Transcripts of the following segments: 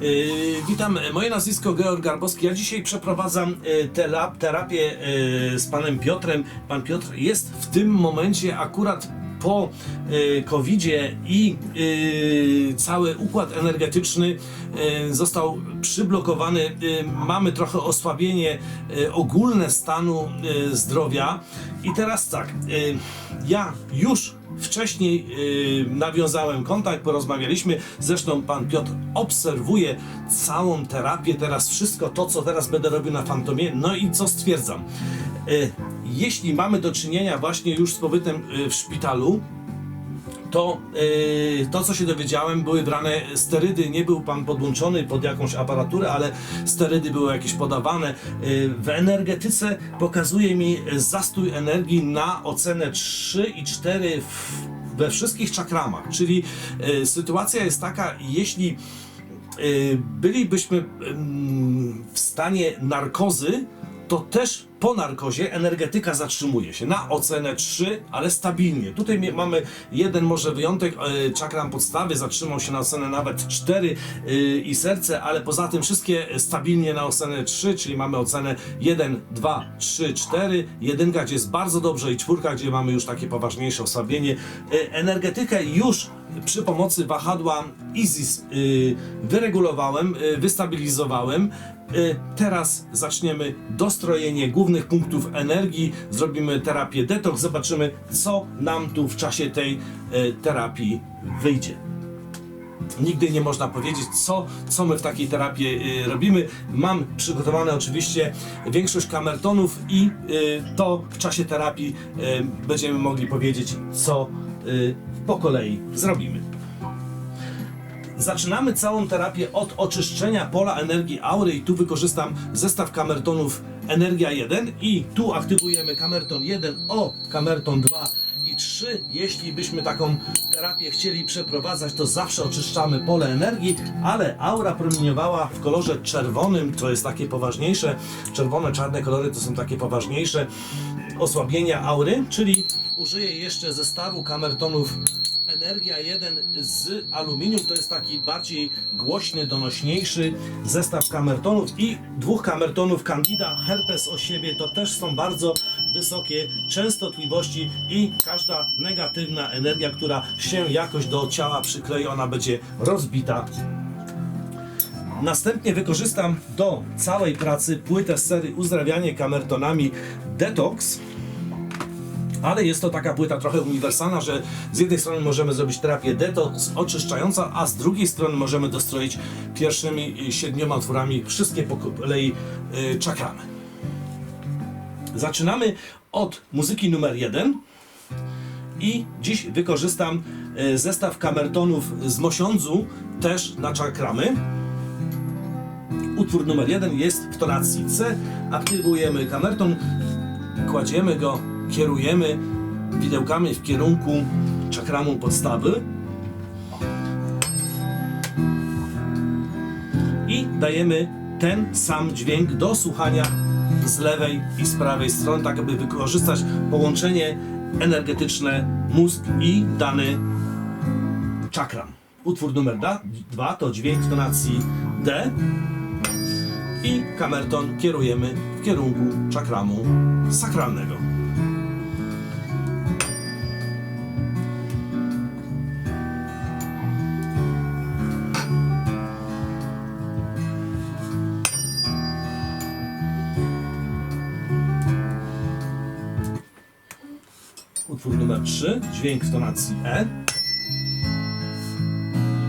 Yy, witam, moje nazwisko Georg Garbowski. Ja dzisiaj przeprowadzam tela- terapię yy, z panem Piotrem. Pan Piotr jest w tym momencie akurat po yy, COVID-zie i yy, cały układ energetyczny yy, został przyblokowany. Mamy trochę osłabienie ogólne stanu zdrowia. I teraz tak, ja już Wcześniej nawiązałem kontakt, porozmawialiśmy. Zresztą pan Piotr obserwuje całą terapię, teraz wszystko to, co teraz będę robił na fantomie. No i co stwierdzam? Yy, jeśli mamy do czynienia właśnie już z pobytem yy, w szpitalu, to yy, to, co się dowiedziałem, były brane sterydy. Nie był pan podłączony pod jakąś aparaturę, ale sterydy były jakieś podawane. Yy, w energetyce pokazuje mi zastój energii na ocenę 3 i 4 w, we wszystkich czakramach. Czyli yy, sytuacja jest taka, jeśli yy, bylibyśmy ym, w stanie narkozy, to też po narkozie energetyka zatrzymuje się na ocenę 3, ale stabilnie. Tutaj mamy jeden może wyjątek, e, czakram podstawy zatrzymał się na ocenę nawet 4 e, i serce, ale poza tym wszystkie stabilnie na ocenę 3, czyli mamy ocenę 1, 2, 3, 4, jedynka gdzie jest bardzo dobrze i czwórka gdzie mamy już takie poważniejsze osłabienie. E, Energetykę już przy pomocy wahadła ISIS wyregulowałem, wystabilizowałem. Teraz zaczniemy dostrojenie głównych punktów energii, zrobimy terapię detox, zobaczymy co nam tu w czasie tej y, terapii wyjdzie. Nigdy nie można powiedzieć, co, co my w takiej terapii y, robimy. Mam przygotowane oczywiście większość kamertonów i y, to w czasie terapii będziemy mogli powiedzieć, co po kolei zrobimy. Zaczynamy całą terapię od oczyszczenia pola energii aury i tu wykorzystam zestaw kamertonów Energia 1 i tu aktywujemy kamerton 1 o kamerton 2 i 3. Jeśli byśmy taką terapię chcieli przeprowadzać, to zawsze oczyszczamy pole energii, ale aura promieniowała w kolorze czerwonym, to jest takie poważniejsze, czerwone, czarne kolory to są takie poważniejsze osłabienia aury, czyli użyję jeszcze zestawu kamertonów Energia 1 z aluminium to jest taki bardziej głośny, donośniejszy zestaw kamertonów i dwóch kamertonów Candida Herpes o siebie to też są bardzo wysokie częstotliwości i każda negatywna energia, która się jakoś do ciała przyklei, ona będzie rozbita Następnie wykorzystam do całej pracy płytę z serii Uzdrawianie kamertonami Detox. Ale jest to taka płyta trochę uniwersalna, że z jednej strony możemy zrobić terapię detox oczyszczająca, a z drugiej strony możemy dostroić pierwszymi siedmioma otworami wszystkie po kolei y, czakramy. Zaczynamy od muzyki numer jeden i dziś wykorzystam y, zestaw kamertonów z Mosiądzu też na czakramy. Utwór numer jeden jest w tonacji C. Aktywujemy kamerton, kładziemy go, kierujemy widełkami w kierunku czakramu podstawy i dajemy ten sam dźwięk do słuchania z lewej i z prawej strony, tak aby wykorzystać połączenie energetyczne mózg i dany czakram. Utwór numer 2 to dźwięk w tonacji D i kamerton kierujemy w kierunku czakramu sakralnego. Utwór numer 3, dźwięk w tonacji E.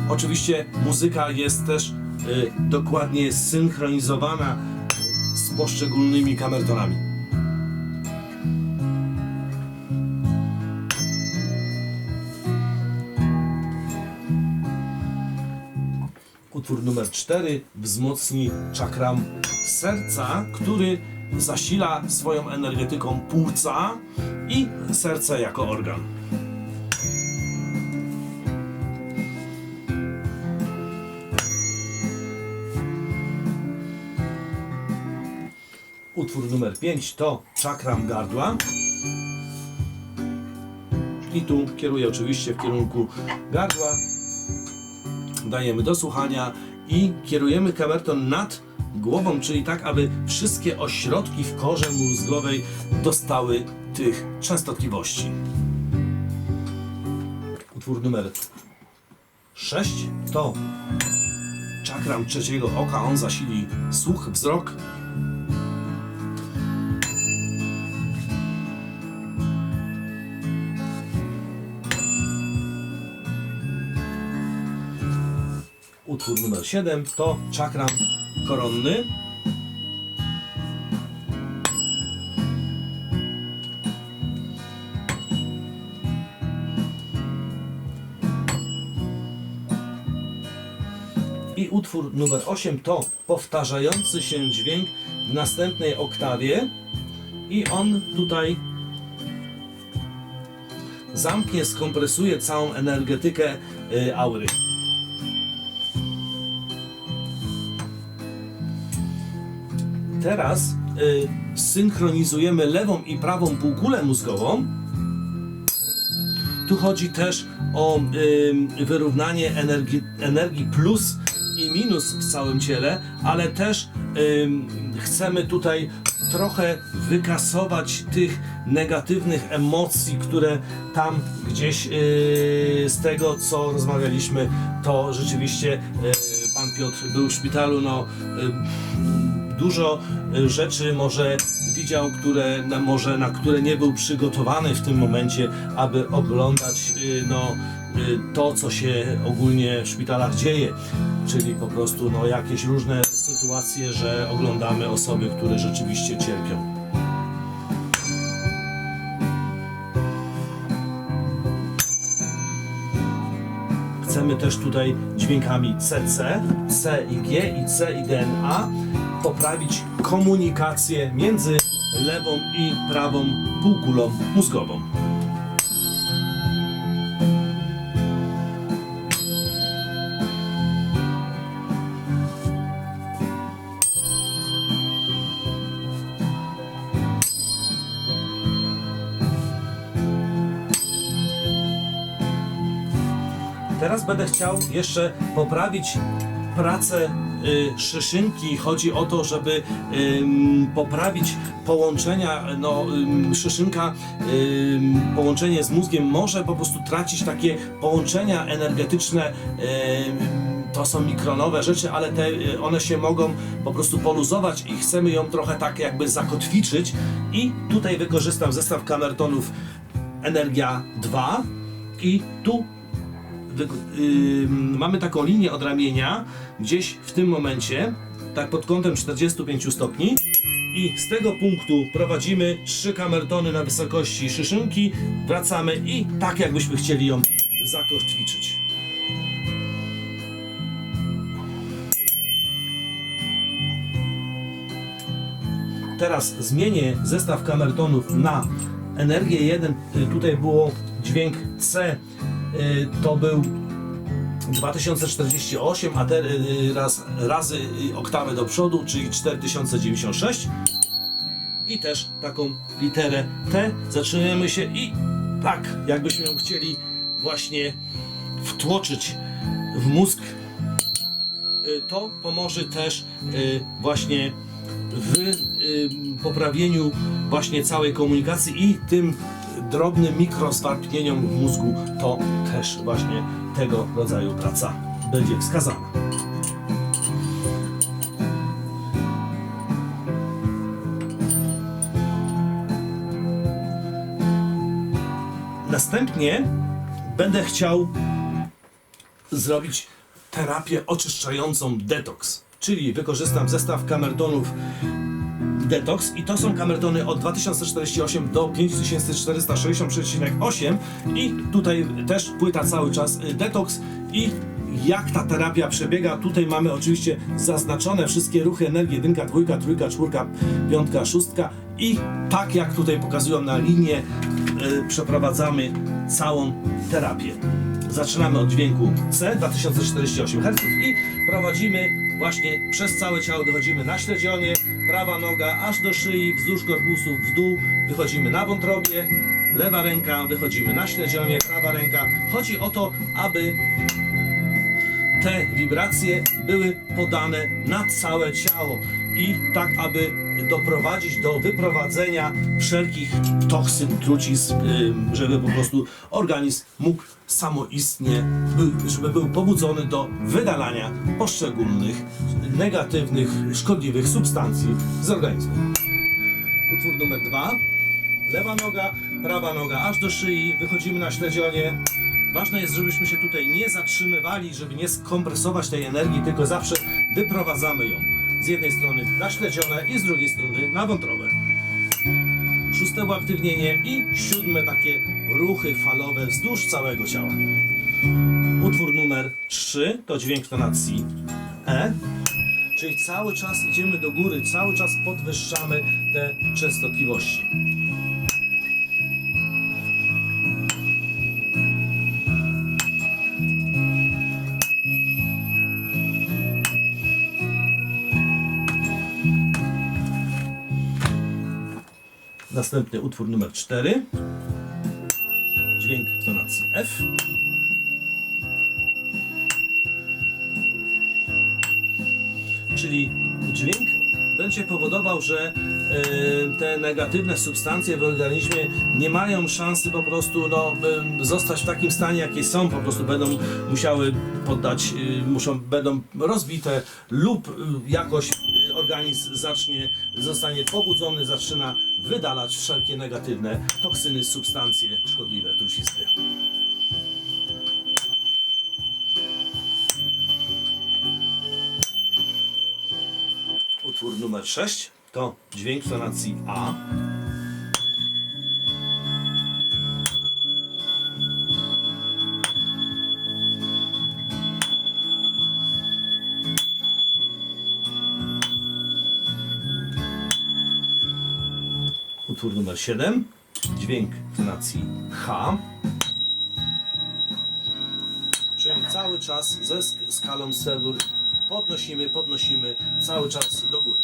Oczywiście muzyka jest też y, dokładnie synchronizowana z poszczególnymi kamertonami. Utwór numer 4 wzmocni czakram serca, który zasila swoją energetyką płuca i serce jako organ. Utwór numer 5 to czakram gardła. I tu kieruję oczywiście w kierunku gardła. Dajemy do słuchania i kierujemy kamerton nad głową, czyli tak, aby wszystkie ośrodki w korze mózgowej dostały tych częstotliwości. Utwór numer 6 to czakram trzeciego oka, on zasili słuch, wzrok. Utwór numer 7 to czakram koronny. I utwór numer 8 to powtarzający się dźwięk w następnej oktawie i on tutaj zamknie, skompresuje całą energetykę y, aury. Teraz y, synchronizujemy lewą i prawą półkulę mózgową. Tu chodzi też o wyrównanie energii, energii plus i minus w całym ciele, ale też chcemy tutaj trochę wykasować tych negatywnych emocji, które tam gdzieś y, z tego co rozmawialiśmy, to rzeczywiście y, pan Piotr był w szpitalu, no y, dużo y, rzeczy może widział, które na, może na które nie był przygotowany w tym momencie, aby oglądać y, no, y, to, co się ogólnie w szpitalach dzieje, czyli po prostu no, jakieś różne sytuacje, że oglądamy osoby, które rzeczywiście cierpią. Chcemy też tutaj dźwiękami CC, C i G i C i DNA poprawić komunikację między lewą i prawą półkulą mózgową. Teraz będę chciał jeszcze poprawić pracę y, szyszynki. Chodzi o to, żeby ym, poprawić połączenia. No, ym, szyszynka, ym, połączenie z mózgiem może po prostu tracić takie połączenia energetyczne. ym, to są mikronowe rzeczy, ale te, y, one się mogą po prostu poluzować i chcemy ją trochę tak jakby zakotwiczyć. I tutaj wykorzystam zestaw kamertonów Energia 2 i tu ym, mamy taką linię od ramienia, gdzieś w tym momencie, tak pod kątem 45 stopni. I z tego punktu prowadzimy trzy kamertony na wysokości szyszynki, wracamy i tak jakbyśmy chcieli ją zakotwiczyć. Teraz zmienię zestaw kamertonów na energię 1. Y, Tutaj było dźwięk C, to był 2048, a teraz razy y, oktawę do przodu, czyli 4096. I też taką literę T. Zaczynamy się i tak, jakbyśmy ją chcieli właśnie wtłoczyć w mózg y, to pomoże też y, właśnie w y, poprawieniu właśnie całej komunikacji i tym drobnym mikrozwarpnieniom w mózgu to też właśnie tego rodzaju praca będzie wskazana. Następnie będę chciał zrobić terapię oczyszczającą detoks. Czyli wykorzystam zestaw kamertonów detoks i to są kamertony od 2048 do 5460,8 i tutaj też płyta cały czas y, detoks i jak ta terapia przebiega. Tutaj mamy oczywiście zaznaczone wszystkie ruchy energii, jedynka, dwójka, trójka, czwórka, piątka, szóstka. I tak jak tutaj pokazują na linię y, przeprowadzamy całą terapię. Zaczynamy od dźwięku C 2048 Hz i prowadzimy właśnie przez całe ciało, dochodzimy na śledzionie, prawa noga aż do szyi, wzdłuż korpusu, w dół, wychodzimy na wątrobie, lewa ręka, wychodzimy na śledzionie, prawa ręka. Chodzi o to, aby te wibracje były podane na całe ciało i tak, aby doprowadzić do wyprowadzenia wszelkich toksyn, trucizn, ym, żeby po prostu organizm mógł samoistnie, by- żeby był pobudzony do wydalania poszczególnych negatywnych, szkodliwych substancji z organizmu. Utwór numer dwa. Lewa noga, prawa noga, aż do szyi. Wychodzimy na śledzionie. Ważne jest, żebyśmy się tutaj nie zatrzymywali, żeby nie skompresować tej energii, tylko zawsze wyprowadzamy ją. Z jednej strony na śledzione i z drugiej strony na wątrobę. Szóste uaktywnienie i siódme takie ruchy falowe wzdłuż całego ciała. Utwór numer 3 to dźwięk tonacji E. Czyli cały czas idziemy do góry, cały czas podwyższamy te częstotliwości. Następny utwór numer 4. Dźwięk w tonacji F. Czyli dźwięk będzie powodował, że e, te negatywne substancje w organizmie nie mają szansy po prostu no, em, zostać w takim stanie, jakie są, po prostu będą musiały poddać, y, muszą, będą rozbite lub jakoś organizm zacznie, zostanie pobudzony, zaczyna wydalać wszelkie negatywne toksyny, substancje szkodliwe, trucizny. Utwór numer 6 to dźwięk tonacji A. Utwór numer 7 dźwięk tonacji H. Czyli cały czas ze sk- skalą C-dur podnosimy, podnosimy cały czas do góry.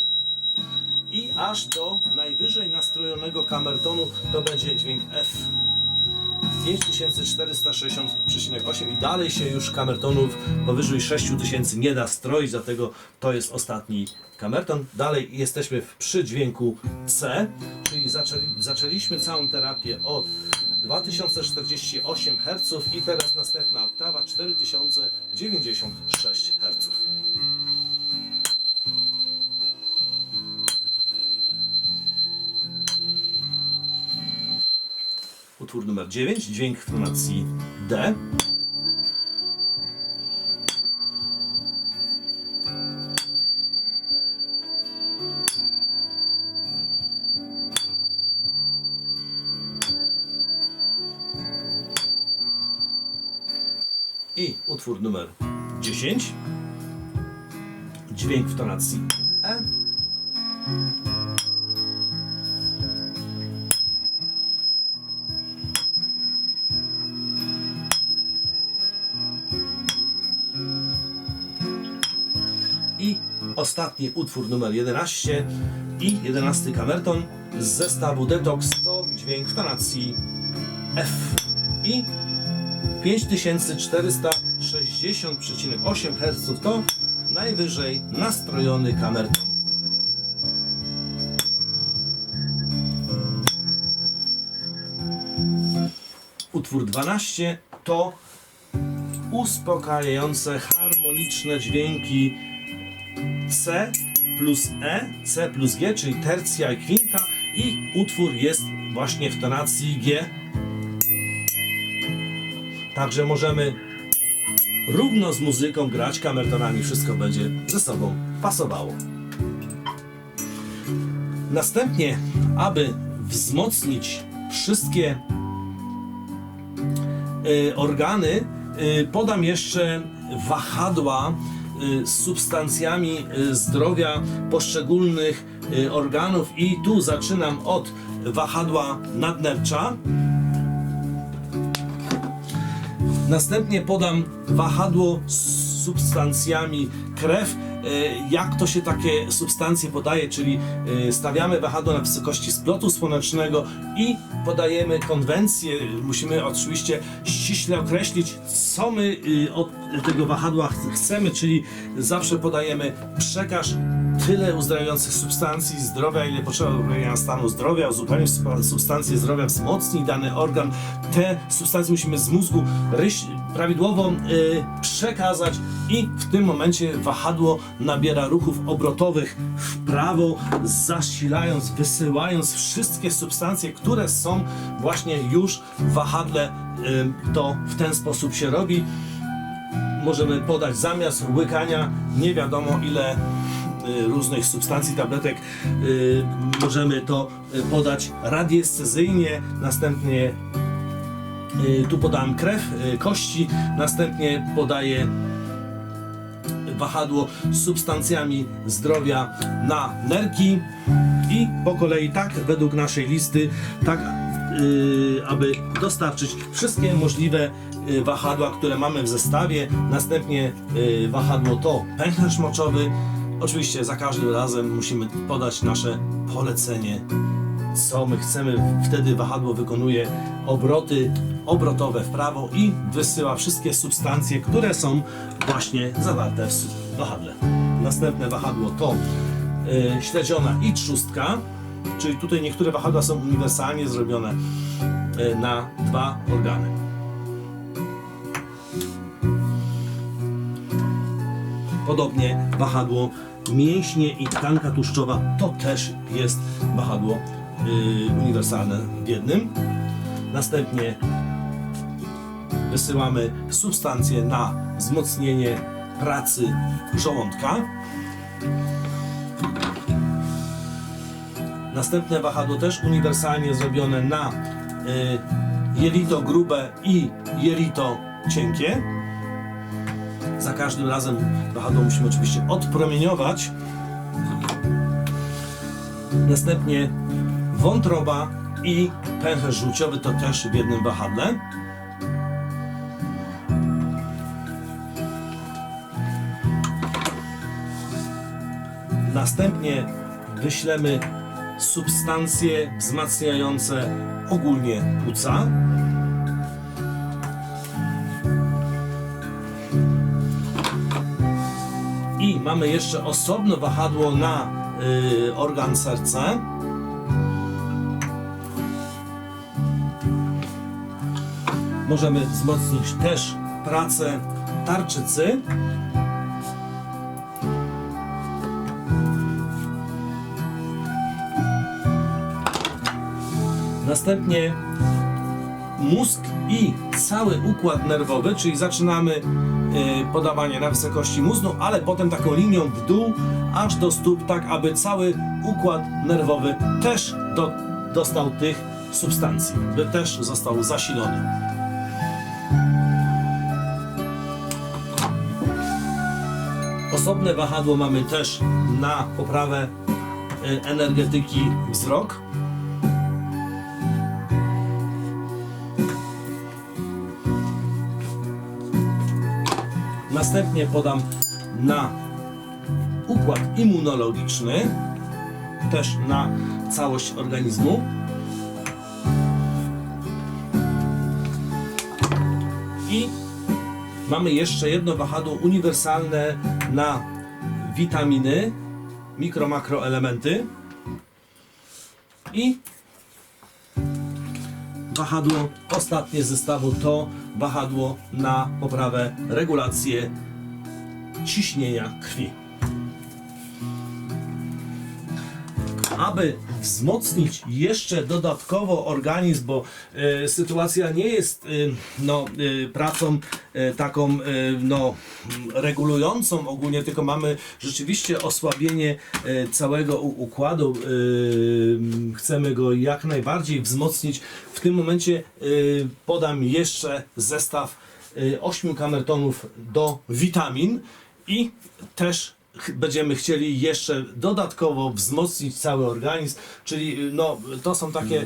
I aż do najwyżej nastrojonego kamertonu to będzie dźwięk F. 5460,8 i dalej się już kamertonów powyżej 6000 nie da stroić, dlatego to jest ostatni kamerton. Dalej jesteśmy w przydźwięku C, czyli zaczęli, zaczęliśmy całą terapię od 2048 Hz i teraz następna oktawa 4096 Utwór numer 9, dźwięk w tonacji D. I utwór numer 10, dźwięk w tonacji E. ostatni utwór numer 11 i 11 kamerton z zestawu Detox to dźwięk w tonacji F i 5460,8 Hz to najwyżej nastrojony kamerton. Utwór 12 to uspokajające, harmoniczne dźwięki C plus E, C plus G, czyli tercja i kwinta i utwór jest właśnie w tonacji G. Także możemy równo z muzyką grać kamertonami, wszystko będzie ze sobą pasowało. Następnie, aby wzmocnić wszystkie y, organy, y, podam jeszcze wahadła z substancjami y, zdrowia poszczególnych y, organów i tu zaczynam od wahadła nadnercza. Następnie podam wahadło z substancjami krew, y, jak to się takie substancje podaje, czyli y, stawiamy wahadło na wysokości splotu słonecznego i podajemy konwencję. Musimy oczywiście ściśle określić, co my y, od tego wahadła ch- chcemy, czyli zawsze podajemy przekaż tyle uzdrawiających substancji zdrowia, ile potrzeba do uzdrowienia stanu zdrowia, uzupełnić sub- substancje zdrowia, wzmocni dany organ. Te substancje musimy z mózgu ryś, prawidłowo y, przekazać i w tym momencie wahadło nabiera ruchów obrotowych w prawo, zasilając, wysyłając wszystkie substancje, które są właśnie już w wahadle. Y, to w ten sposób się robi możemy podać zamiast łykania nie wiadomo ile y, różnych substancji, tabletek. Możemy to podać radiescezyjnie, następnie tu podałem krew, y, kości, następnie podaję wahadło z substancjami zdrowia na nerki i po kolei tak według naszej listy, tak yy, aby dostarczyć wszystkie możliwe wahadła, które mamy w zestawie. Następnie wahadło to pęcherz moczowy. Oczywiście za każdym razem musimy podać nasze polecenie co my chcemy, wtedy wahadło wykonuje obroty obrotowe w prawo i wysyła wszystkie substancje, które są właśnie zawarte w wahadle. Następne wahadło to y, śledziona i trzustka, czyli tutaj niektóre wahadła są uniwersalnie zrobione y, na dwa organy. Podobnie wahadło mięśnie i tkanka tłuszczowa to też jest wahadło uniwersalne w jednym. Następnie wysyłamy substancje na wzmocnienie pracy żołądka. Następne wahadło też uniwersalnie zrobione na y, jelito grube i jelito cienkie. Za każdym razem wahadło musimy oczywiście odpromieniować. Następnie wątroba i pęcherz żółciowy to też w jednym wahadle. Następnie wyślemy substancje wzmacniające ogólnie płuca. I mamy jeszcze osobno wahadło na y, organ serca. Możemy wzmocnić też pracę tarczycy. Następnie mózg i cały układ nerwowy, czyli zaczynamy y, podawanie na wysokości mózgu, ale potem taką linią w dół, aż do stóp, tak aby cały układ nerwowy też do, dostał tych substancji, by też został zasilony. Osobne wahadło mamy też na poprawę y, energetyki wzrok. Następnie podam na układ immunologiczny, też na całość organizmu. I mamy jeszcze jedno wahadło uniwersalne na witaminy, mikro, makroelementy. I wahadło ostatnie z zestawu to wahadło na poprawę regulacji ciśnienia krwi. Aby wzmocnić jeszcze dodatkowo organizm, bo e, sytuacja nie jest e, no, e, pracą taką no, regulującą ogólnie, tylko mamy rzeczywiście osłabienie całego układu. Chcemy go jak najbardziej wzmocnić. W tym momencie podam jeszcze zestaw e, 8 kamertonów do witamin i też będziemy chcieli jeszcze dodatkowo wzmocnić cały organizm, czyli y, no, to są takie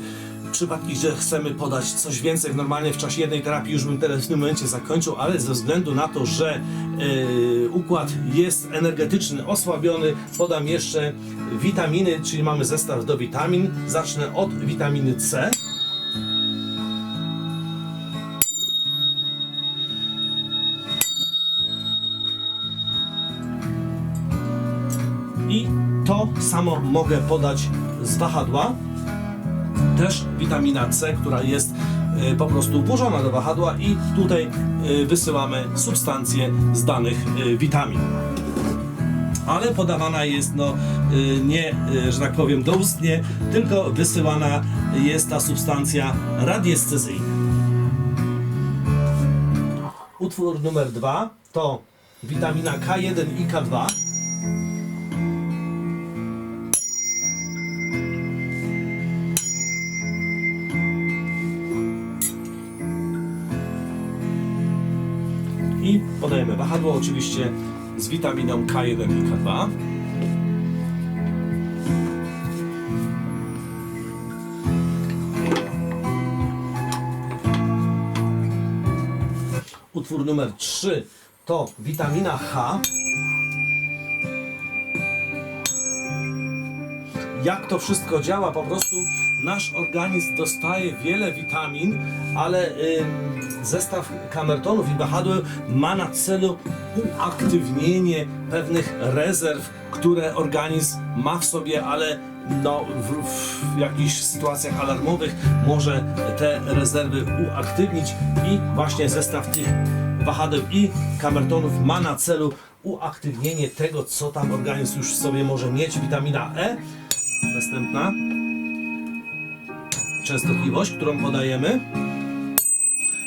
przypadki, że chcemy podać coś więcej. Normalnie w czasie jednej terapii już bym teraz w tym momencie zakończył, ale ze względu na to, że y, układ jest energetyczny, osłabiony, podam jeszcze witaminy, czyli mamy zestaw do witamin. Zacznę od witaminy C. samo mogę podać z wahadła. Też witamina C, która jest y, po prostu włożona do wahadła i tutaj y, wysyłamy substancje z danych y, witamin. Ale podawana jest no nie, że tak powiem, doustnie, tylko wysyłana jest ta substancja radiescezyjna. Utwór numer dwa to witamina K1 i K2. Wahadło oczywiście z witaminą K1 i K2. Utwór numer 3 to witamina H. jak to wszystko działa, po prostu nasz organizm dostaje wiele witamin, ale zestaw kamertonów i wahadeł ma na celu uaktywnienie pewnych rezerw, które organizm ma w sobie, ale no, w, w jakichś sytuacjach alarmowych może te rezerwy uaktywnić i właśnie zestaw tych wahadeł i kamertonów ma na celu uaktywnienie tego, co tam organizm już w sobie może mieć. Witamina E Następna częstotliwość, którą podajemy.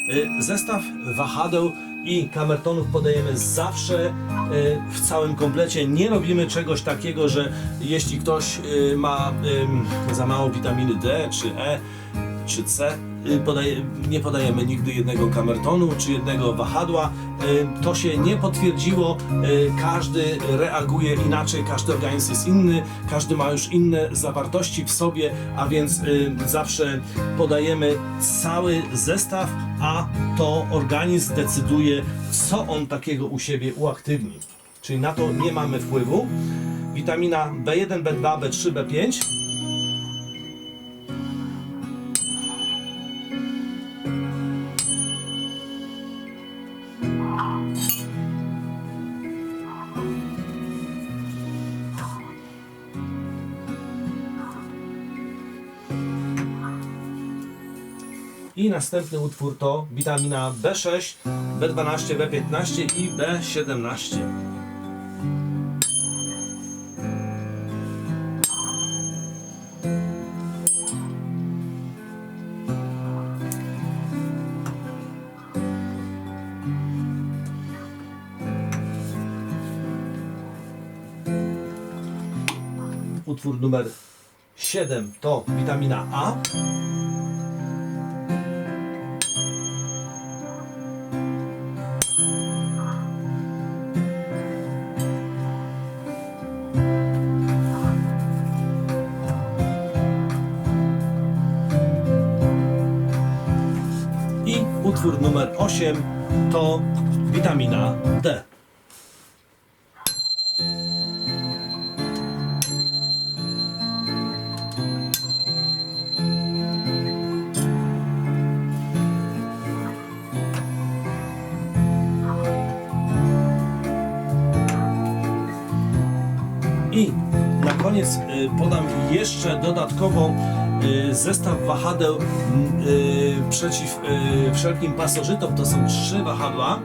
Y, Zestaw wahadeł i kamertonów podajemy zawsze y, w całym komplecie. Nie robimy czegoś takiego, że jeśli ktoś y, ma za mało witaminy D, czy E, czy C, podaje, nie podajemy nigdy jednego kamertonu czy jednego wahadła. Y, To się nie potwierdziło. Y, Każdy reaguje inaczej, każdy organizm jest inny, każdy ma już inne zawartości w sobie, a więc y, zawsze podajemy cały zestaw, a to organizm decyduje, co on takiego u siebie uaktywni. Czyli na to nie mamy wpływu. Witamina B1, B2, B3, B5 I następny utwór to witamina B6, B12, B15 i B17. Utwór numer 7 to witamina A. utwór numer 8 to witamina D. I na koniec y, podam jeszcze dodatkowo y, zestaw wahadeł y, przeciw y, wszelkim pasożytom. To są trzy wahadła.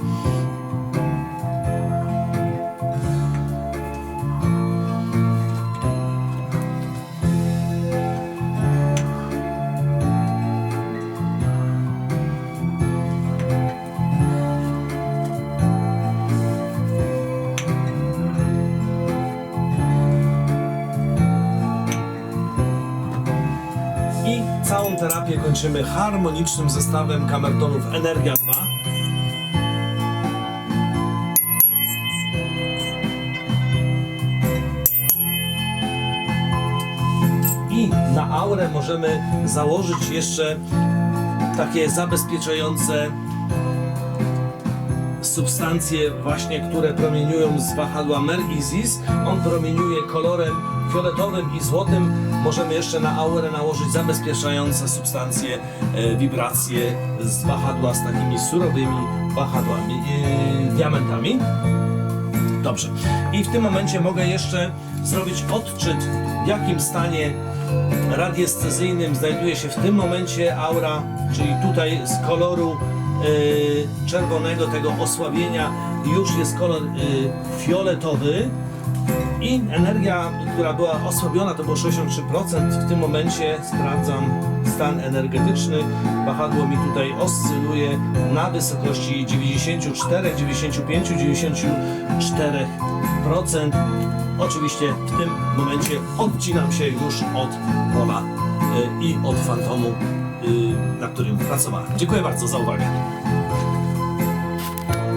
etapie kończymy harmonicznym zestawem kamertonów Energia 2. I na aurę możemy założyć jeszcze takie zabezpieczające substancje właśnie, które promieniują z wahadła Mer Isis. On promieniuje kolorem fioletowym i złotym, Możemy jeszcze na aurę nałożyć zabezpieczające substancje, e, wibracje z wahadła z takimi surowymi wahadłami, e, diamentami. Dobrze. I w tym momencie mogę jeszcze zrobić odczyt, w jakim stanie radiestezyjnym znajduje się w tym momencie aura, czyli tutaj z koloru y, czerwonego tego osłabienia już jest kolor y, fioletowy i energia, która była osłabiona, to było 63%. W tym momencie sprawdzam stan energetyczny. Wahadło mi tutaj oscyluje na wysokości 94, 95, 94%. Oczywiście w tym momencie odcinam się już od pola y, i od fantomu, y, na którym pracowałem. Dziękuję bardzo za uwagę.